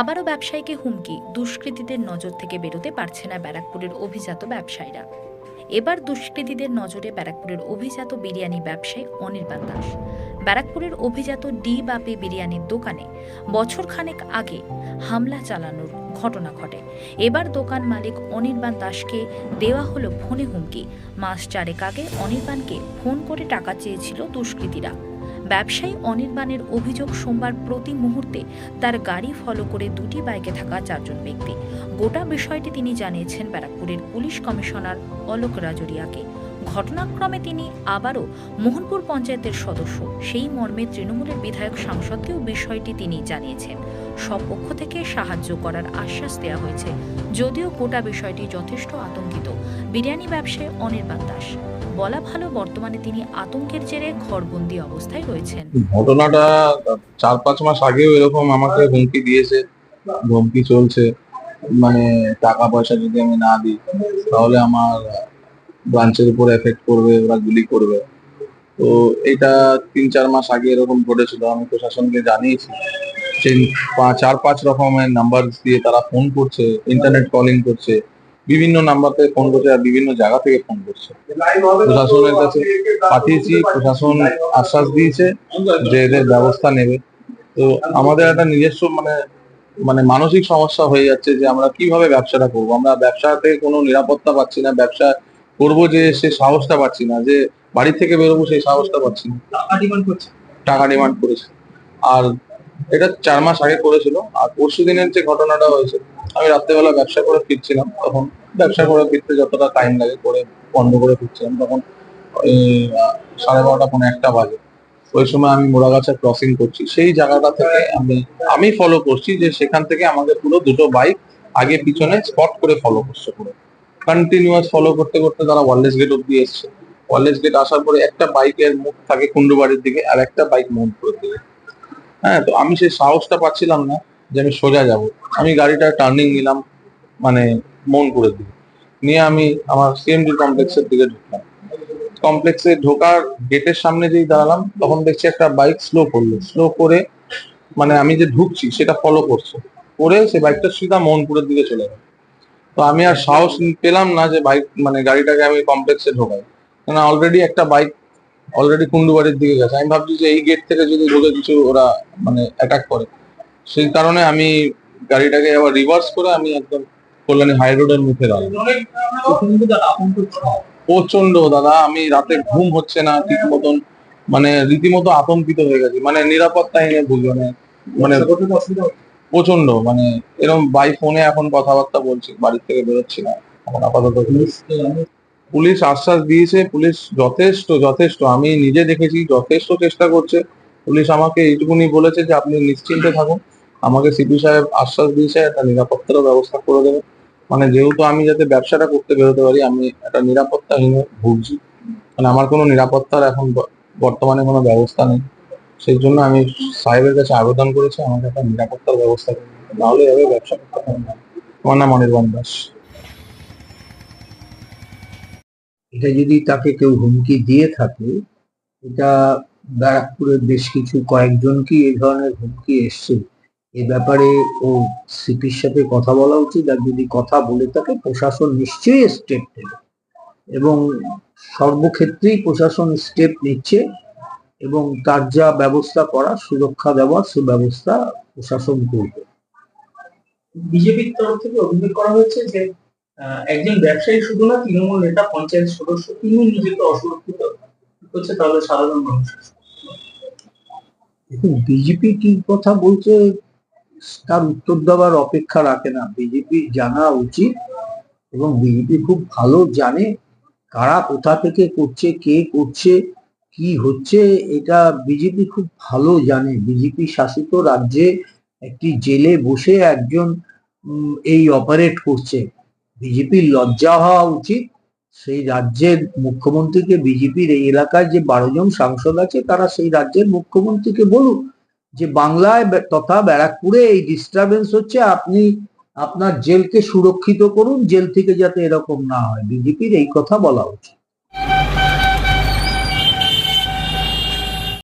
আবারও ব্যবসায়ীকে হুমকি, দুষ্কৃতীদের নজর থেকে বেরোতে পারছে না ব্যারাকপুরের অভিজাত ব্যবসায়ীরা। এবার দুষ্কৃতীদের নজরে ব্যারাকপুরের অভিজাত বিরিয়ানি ব্যবসায়ী অনির্বাণ দাস। ব্যারাকপুরের অভিজাত ডি বাপে বিরিয়ানির দোকানে বছরখানেক আগে হামলা চালানোর ঘটনা ঘটে। এবার দোকান মালিক অনির্বাণ দাসকে দেওয়া হলো ফোনে হুমকি। মাস চারেক আগে অনির্বাণকে ফোন করে টাকা চেয়েছিল দুষ্কৃতীরা। ব্যবসায়ী অনির্বাণের অভিযোগ সোমবার প্রতি মুহূর্তে তার গাড়ি ফলো করে দুটি বাইকে থাকা চারজন ব্যক্তি। গোটা বিষয়টি তিনি জানিয়েছেন ব্যারাকপুরের পুলিশ কমিশনার অলোক রাজরিয়াকে। ঘটনাক্রমে তিনি আবারও মোহনপুর পঞ্চায়েতের সদস্য। সেই মর্মে তৃণমূলের বিধায়ক সাংসদকেও বিষয়টি তিনি জানিয়েছেন। সব পক্ষ থেকে সাহায্য করার আশ্বাস দেওয়া হয়েছে। যদিও গোটা বিষয়টি যথেষ্ট আতঙ্কিত। বিরিয়ানি ব্যবসায়ী অনির্বাণ দাস। বলা ভালো, বর্তমানে তিনি আতঙ্কের জেরে ঘরবন্দি অবস্থায় রয়েছেন। ঘটনাটা চার পাঁচ মাস আগেও এরকম আমাকে হুমকি দিয়েছে ধমকি চলছে। মানে টাকা পয়সা যদি আমি না দিই, তাহলে আমার ব্রাঞ্চের উপর এফেক্ট করবে, ওরা গুলি করবে। তো এটা তিন চার মাস আগে এরকম ঘটেছিল, আমি প্রশাসনকে জানিয়েছি। চার পাঁচ রকমের নাম্বার দিয়ে তারা ফোন করছে ইন্টারনেট কলিং করছে। বিভিন্ন নাম্বার থেকে ফোন করছে আর বিভিন্ন জায়গা থেকে ফোন করছে। প্রশাসনের কাছে পাঠিয়েছি প্রশাসন আশ্বাস দিয়েছে যে এদের ব্যবস্থা নেবে। তো আমাদের একটা নিজস্ব মানে মানে মানসিক সমস্যা হয়ে যাচ্ছে যে আমরা কীভাবে ব্যবসাটা করব? আমরা ব্যবসাতে কোনো নিরাপত্তা পাচ্ছি না ব্যবসা করব যে সে সাহসটা পাচ্ছি না যে বাড়ি থেকে বেরোবো সেই সাহসটা পাচ্ছি না। টাকা ডিমান্ড টাকা ডিমান্ড করেছে। আর এটা চার মাস আগে করেছিল আর পরশু দিনের যে ঘটনাটা হয়েছে আমি রাত্রেবেলা ব্যবসা করে ফিরছিলাম, তখন ব্যবসা করে ফিরতে যতটা টাইম লাগে করে বন্ধ করে ফিরছিলাম। তখন সাড়ে বারোটা পনেরো একটা বাজে। ওই সময় আমি মোড়াগাছা ক্রসিং করছি। সেই জায়গাটা থেকে আমি আমি ফলো করছি যে সেখান থেকে আমাকে পুরো দুটো বাইক আগে পিছনে স্পট করে ফলো করছে পুরো। কন্টিনিউয়াস ফলো করতে করতে তারা ওয়ারলেস গেট অব্দি এসছে। ওয়ারলেস গেট আসার পরে একটা বাইকের মুখ থাকে কুন্ডুবাড়ির দিকে, আর একটা বাইক মোহনপুরের দিকে। হ্যাঁ তো আমি সেই সাহসটা পাচ্ছিলাম না। যে আমি সোজা যাব। আমি গাড়িটা টার্নিং নিলাম মানে মোহনপুরের দিকে নিয়ে আমি আমার সিএমডি কমপ্লেক্সের দিকে ঢুকলাম। কমপ্লেক্সে ঢোকার গেটের সামনে যেই দাঁড়ালাম, তখন দেখছি একটা বাইক স্লো করল। স্লো করে মানে আমি যে ঢুকছি, সেটা ফলো করছে। করে সে বাইকটা সিধা মোহনপুরের দিকে চলে গেল। তো আমি আর সাহস পেলাম না যে বাইক মানে গাড়িটাকে আমি কমপ্লেক্সে ঢোকাই। কারণ অলরেডি একটা বাইক অলরেডি কুন্ডুবাড়ির দিকে গেছে। আমি ভাবছি যে এই গেট থেকে যদি ঢুকে কিছু ওরা মানে অ্যাটাক করে। সেই কারণে আমি গাড়িটাকে আবার রিভার্স করে আমি একদম কল্যাণী হাই রোডের মুখে দাঁড়ালাম। প্রচণ্ড দাদা, আমি রাতে ঘুম হচ্ছে না ঠিক মতন মানে রীতিমতো আতঙ্কিত হয়ে গেছি মানে নিরাপত্তাহীনে ভুগি মানে মানে। প্রচণ্ড মানে এরকম বাই ফোনে এখন কথাবার্তা বলছি, বাড়ির থেকে বেরোচ্ছি না, এখন আপাতত পুলিশ আশ্বাস দিয়েছে, পুলিশ যথেষ্ট যথেষ্ট, আমি নিজে দেখেছি, যথেষ্ট চেষ্টা করছে পুলিশ আমাকে এইটুকুনি বলেছে যে আপনি নিশ্চিন্তে থাকুন আমাকে সিপি সাহেব আশ্বাস দিয়েছে, একটা নিরাপত্তারও ব্যবস্থা করে দেবে। মানে যেহেতু আমি যাতে ব্যবসাটা করতে বেরোতে পারি, আমি একটা নিরাপত্তাহীন ভুগছি। মানে আমার কোনো নিরাপত্তার এখন বর্তমানে কোনো ব্যবস্থা নেই। সেই জন্য আমি সাহেবের কাছে আবেদন করেছি, আমাকে একটা নিরাপত্তার ব্যবস্থা নাহলে এভাবে ব্যবসা করতে পারব না। আমার নাম অনির্বাণ দাস। এটা যদি তাকে কেউ হুমকি দিয়ে থাকে, এটা ব্যারাকপুরের বেশ কিছু কয়েকজনকেই এই ধরনের হুমকি এসছে? এ ব্যাপারে ও সিপির সাথে কথা বলা উচিত আর যদি কথা বলে থাকে প্রশাসন নিশ্চয়ই স্টেপ নেবে। এবং সর্বক্ষেত্রেই প্রশাসন স্টেপ নিচ্ছে এবং তার যা ব্যবস্থা করা সুরক্ষা দেওয়ার সে ব্যবস্থা প্রশাসন করবে। বিজেপির তরফ থেকে অভিযোগ করা হয়েছে যে একজন ব্যবসায়ী শুধু না তৃণমূল নেতা পঞ্চায়েত সদস্য তিনি নিজেকে অসুরক্ষিত হচ্ছে তাহলে সাধারণ মানুষ দেখুন বিজেপি কি কথা বলছে তার উত্তর দেওয়ার অপেক্ষা রাখে না। বিজেপির জানা উচিত এবং বিজেপি খুব ভালো জানে কারা কোথা থেকে করছে, কে করছে, কি হচ্ছে, এটা বিজেপি খুব ভালো জানে। বিজেপি শাসিত রাজ্যে একটি জেলে বসে একজন এই অপারেট করছে। বিজেপির লজ্জা হওয়া উচিত। সেই রাজ্যের মুখ্যমন্ত্রীকে বিজেপির এই এলাকায় যে বারো জন সাংসদ আছে, তারা সেই রাজ্যের মুখ্যমন্ত্রীকে বলুক। যে বাংলায় তথা ব্যারাকপুরে এই ডিস্টারবেন্স হচ্ছে, আপনি আপনার জেলকে সুরক্ষিত করুন, জেল থেকে যাতে এরকম না হয়। বিজেপির এই কথা বলা উচিত।